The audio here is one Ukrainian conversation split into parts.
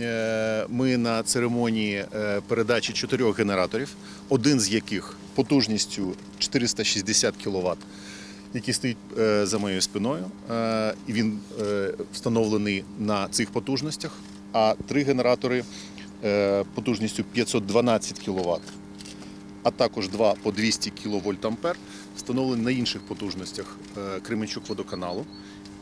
е, ми на церемонії е, передачі чотирьох генераторів, один з яких потужністю 460 кВт, який стоїть е, за моєю спиною. І він встановлений на цих потужностях, а три генератори потужністю 512 кВт, а також два по 200 кВт ампер встановлені на інших потужностях Кременчук водоканалу.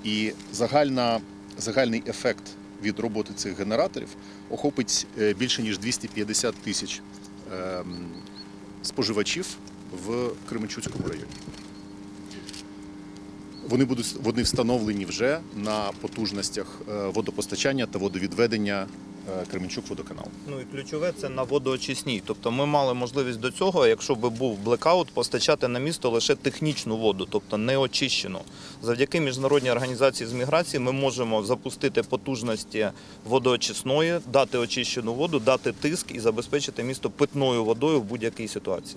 І загальна, загальний ефект від роботи цих генераторів охопить е, більше ніж 250 тисяч ем, споживачів в Кременчуцькому районі. Вони будуть вони встановлені вже на потужностях е, водопостачання та водовідведення Кременчук водоканалу. Ну і ключове це на водоочисній. Тобто ми мали можливість до цього, якщо би був блекаут, постачати на місто лише технічну воду, тобто не очищену. Завдяки міжнародній організації з міграції ми можемо запустити потужності водоочисної, дати очищену воду, дати тиск і забезпечити місто питною водою в будь-якій ситуації.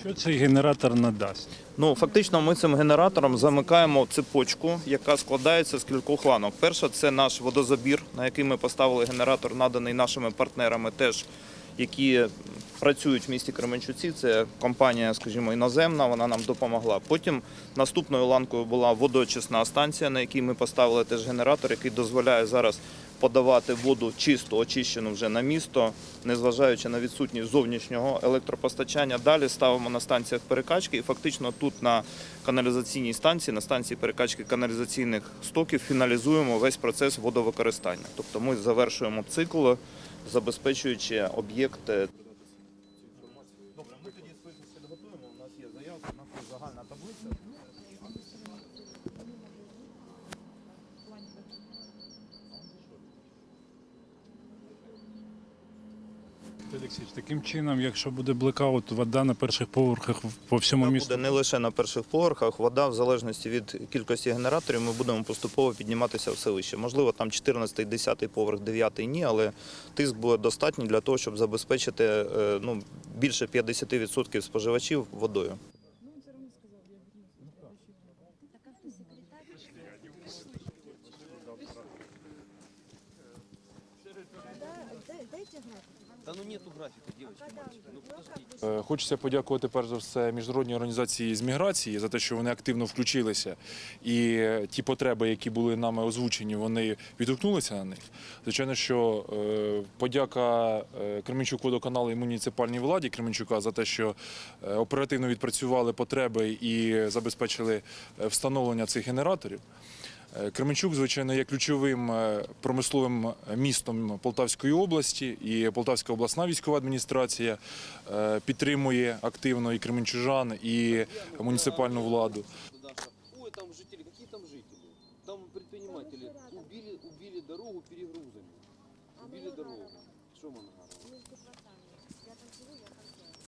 Що цей генератор надасть? Ну, фактично, ми цим генератором замикаємо цепочку, яка складається з кількох ланок. Перша це наш водозабір, на який ми поставили генератор, наданий нашими партнерами, теж які працюють в місті Кременчуці. Це компанія, скажімо, іноземна. Вона нам допомогла. Потім наступною ланкою була водоочисна станція, на якій ми поставили теж генератор, який дозволяє зараз подавати воду чисту, очищену вже на місто, незважаючи на відсутність зовнішнього електропостачання. Далі ставимо на станціях перекачки, і фактично тут на каналізаційній станції, на станції перекачки каналізаційних стоків, фіналізуємо весь процес водовикористання. Тобто ми завершуємо цикл, забезпечуючи об'єкти. Добре, ми тоді список підготуємо. У нас є заявка, у нас є загальна таблиця. Олексійович, таким чином, якщо буде блекаут, вода на перших поверхах по всьому Вона місту. буде не лише на перших поверхах, вода в залежності від кількості генераторів ми будемо поступово підніматися все вище. Можливо, там 14, 10 поверх, 9 ні, але тиск буде достатній для того, щоб забезпечити е, ну, більше 50% споживачів водою. Да ну нету графика, девочки, мальчики. Ну подождите. Е, Хочеться подякувати перш за все міжнародній організації з міграції за те, що вони активно включилися, і ті потреби, які були нами озвучені, вони відгукнулися на них. Звичайно, що е, подяка е, Кременчук водоканалу і муніципальній владі Кременчука за те, що оперативно відпрацювали потреби і забезпечили встановлення цих генераторів. Е, Кременчук, звичайно, є ключовим е, промисловим містом Полтавської області, і Полтавська обласна військова адміністрація е, підтримує активно і кременчужан, і муніципальну владу. Ой, там жители, какие там жители? Там предприниматели убили, убили дорогу перегрузами. Убили дорогу. Что мы нагарываем?